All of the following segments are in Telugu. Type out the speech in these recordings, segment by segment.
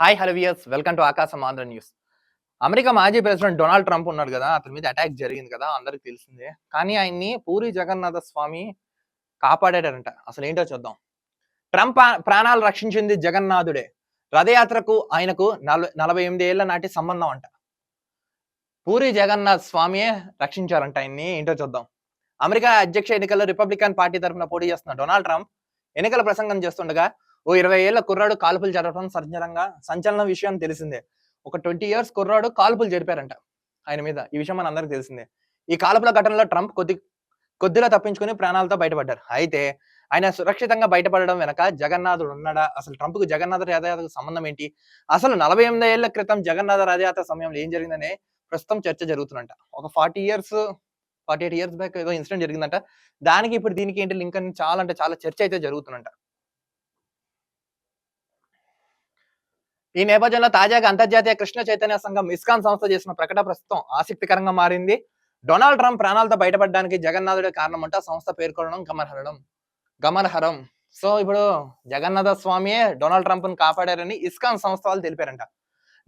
Hi hello viewers welcome to Aakasam Andhra news America మాజీ ప్రెసిడెంట్ డొనాల్డ్ ట్రంప్ ఉన్నాడు కదా అతని మీద అటాక్ జరిగింది కదా అందరికి తెలిసిందే. కానీ ఆయన్ని పూరి జగన్నాథ స్వామి కాపాడాడంట. అసలు ఏంటో చూద్దాం. ట్రంప్ ప్రాణాలు రక్షించింది జగన్నాథుడే. రథయాత్రకు ఆయనకు నలభై నలభై ఎనిమిది ఏళ్ళ నాటి సంబంధం అంట. పూరి జగన్నాథ్ స్వామియే రక్షించారంట ఆయన్ని. ఏంటో చూద్దాం. అమెరికా అధ్యక్ష ఎన్నికల్లో రిపబ్లికన్ పార్టీ తరఫున పోటీ చేస్తున్న డొనాల్డ్ ట్రంప్ ఎన్నికల ప్రసంగం చేస్తుండగా ఓ ఇరవై ఏళ్ళ కుర్రాడు కాల్పులు జరపడం సంచలంగా సంచలన విషయం తెలిసిందే. ఒక ట్వంటీ ఇయర్స్ కుర్రాడు కాల్పులు జరిపారంట ఆయన మీద. ఈ విషయం మన అందరికి తెలిసిందే. ఈ కాల్పుల ఘటనలో ట్రంప్ కొద్ది కొద్దిలా తప్పించుకుని ప్రాణాలతో బయటపడ్డారు. అయితే ఆయన సురక్షితంగా బయటపడడం వెనక జగన్నాథుడు ఉన్నాడా? అసలు ట్రంప్కు జగన్నాథ రథయాత్రకు సంబంధం ఏంటి? అసలు నలభై ఎనిమిది ఏళ్ళ క్రితం జగన్నాథ రథయాత్ర సమయంలో ఏం జరిగిందనే ప్రస్తుతం చర్చ జరుగుతుందంట. ఒక forty years forty eight years back ఏదో ఇన్సిడెంట్ జరిగిందంట. దానికి ఇప్పుడు దీనికి ఏంటి లింక్ అని చాలా అంటే చాలా చర్చ అయితే జరుగుతుందంట. ఈ నేపథ్యంలో తాజాగా అంతర్జాతీయ కృష్ణ చైతన్య సంఘం ఇస్కాన్ సంస్థ చేసిన ప్రకటన ప్రస్తుతం ఆసక్తికరంగా మారింది. డొనాల్డ్ ట్రంప్ ప్రాణాలతో బయటపడడానికి జగన్నాథుడే కారణమంట సంస్థ పేర్కొనడం గమనహరం గమనహరం సో ఇప్పుడు జగన్నాథ స్వామియే డొనాల్డ్ ట్రంప్ను కాపాడారని ఇస్కాన్ సంస్థ వాళ్ళు తెలిపారంట.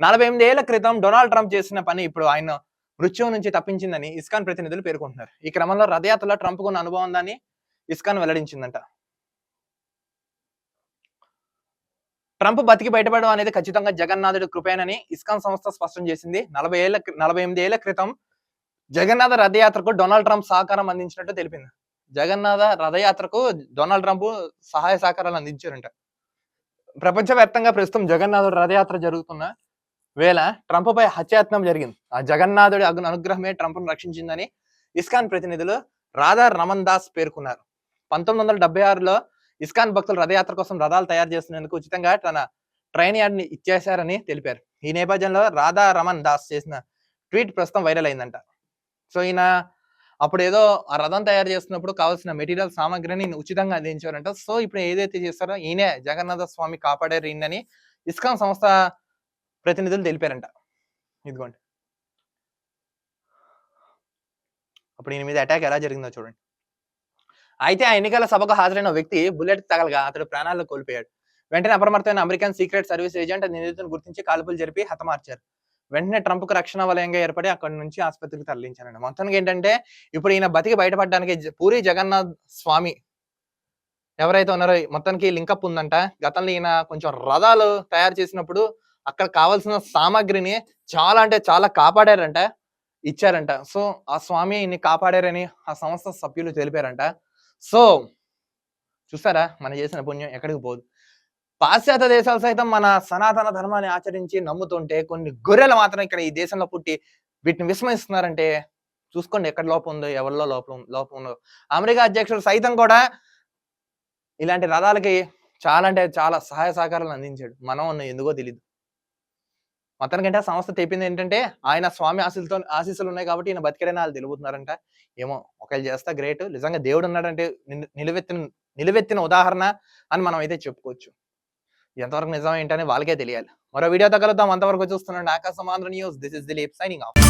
నలభై ఎనిమిది ఏళ్ళ క్రితం డొనాల్డ్ ట్రంప్ చేసిన పని ఇప్పుడు ఆయన మృత్యువు నుంచి తప్పించిందని ఇస్కాన్ ప్రతినిధులు పేర్కొంటున్నారు. ఈ క్రమంలో రథయాత్రలో ట్రంప్ కున్న అనుభవం ఉందని ఇస్కాన్ వెల్లడించిందంట. ట్రంప్ బతికి బయటపడడం అనేది ఖచ్చితంగా జగన్నాథుడి కృపేనని ఇస్కాన్ సంస్థ స్పష్టం చేసింది. నలభై ఏళ్ళ నలభై ఎనిమిది ఏళ్ళ క్రితం జగన్నాథ రథయాత్రకు డొనాల్డ్ ట్రంప్ సహకారం అందించినట్టు తెలిపింది. జగన్నాథ రథయాత్రకు డొనాల్డ్ ట్రంప్ సహాయ సహకారాలు అందించారంట. ప్రపంచవ్యాప్తంగా ప్రస్తుతం జగన్నాథుడు రథయాత్ర జరుగుతున్న వేళ ట్రంప్ పై హత్యాయత్నం జరిగింది. ఆ జగన్నాథుడి అనుగ్రహమే ట్రంప్ను రక్షించిందని ఇస్కాన్ ప్రతినిధులు రాధా రమన్ దాస్ పేర్కొన్నారు. పంతొమ్మిది వందల డెబ్బై ఆరులో ఇస్కాన్ భక్తులు రథయాత్ర కోసం రథాలు తయారు చేస్తున్నందుకు ఉచితంగా తన ట్రైన్ యార్డ్ని ఇచ్చేశారని తెలిపారు. ఈ నేపథ్యంలో రాధా రమన్ దాస్ చేసిన ట్వీట్ ప్రస్తుతం వైరల్ అయిందంట. సో ఈయన అప్పుడు ఏదో ఆ రథం తయారు చేస్తున్నప్పుడు కావాల్సిన మెటీరియల్ సామాగ్రిని ఉచితంగా అందించారంట. సో ఇప్పుడు ఏదైతే చేస్తారో ఈయనే జగన్నాథ స్వామి కాపాడారు ఈయనని ఇస్కాన్ సంస్థ ప్రతినిధులు తెలిపారంట. ఇదిగోండి. అప్పుడు ఈయన మీద అటాక్ ఎలా జరిగిందో చూడండి. అయితే ఆ ఎన్నికల సభకు హాజరైన వ్యక్తి బుల్లెట్ తగలగా అతడు ప్రాణాలను కోల్పోయాడు. వెంటనే అప్రమత్తమైన అమెరికన్ సీక్రెట్ సర్వీస్ ఏజెంట్ నిందితులను గుర్తించి కాల్పులు జరిపి హతమార్చారు. వెంటనే ట్రంప్కు రక్షణ వలయంగా ఏర్పడి అక్కడి నుంచి ఆసుపత్రికి తరలించారండి మొత్తానికి ఏంటంటే ఇప్పుడు ఈయన బతికి బయటపడడానికి పూరి జగన్నాథ్ స్వామి ఎవరైతే ఉన్నారో మొత్తానికి లింకప్ ఉందంట. గతంలో ఈయన కొంచెం రథాలు తయారు చేసినప్పుడు అక్కడ కావాల్సిన సామాగ్రిని చాలా అంటే చాలా కాపాడారంట ఇచ్చారంట. సో ఆ స్వామి ఈయన్ని కాపాడారని ఆ సంస్థ సభ్యులు తెలిపారంట. సో చూసారా మనం చేసిన పుణ్యం ఎక్కడికి పోదు. పాశ్చాత్య దేశాలు సైతం మన సనాతన ధర్మాన్ని ఆచరించి నమ్ముతుంటే కొన్ని గొర్రెలు మాత్రం ఇక్కడ ఈ దేశంలో పుట్టి వీటిని విస్మరిస్తున్నారంటే చూసుకోండి ఎక్కడ లోపం ఉందో ఎవరిలో లోపం లోపం ఉందో. అమెరికా అధ్యక్షుడు సైతం కూడా ఇలాంటి రథాలకి చాలా అంటే చాలా సహాయ సహకారాలు అందించాడు. మనం ఉన్న ఎందుకో తెలియదు మొత్తానికంటే ఆ సంస్థ తెప్పింది ఏంటంటే ఆయన స్వామి ఆశీలతో ఆశీస్సులు ఉన్నాయి కాబట్టి ఈయన బతికడైనా వాళ్ళు తెలుపుతున్నారంట ఏమో ఒకవేళ చేస్తా గ్రేట్. నిజంగా దేవుడు ఉన్నాడంటే నిల్- నిలువెత్తిన నిలువెత్తిన ఉదాహరణ అని మనం అయితే చెప్పుకోవచ్చు. ఎంతవరకు నిజం ఏంటని వాళ్ళకే తెలియాలి. మరో వీడియోతో కలుద్దాం అంతవరకు చూస్తున్నాండి Aakasam Andhra news. This is Dileep signing off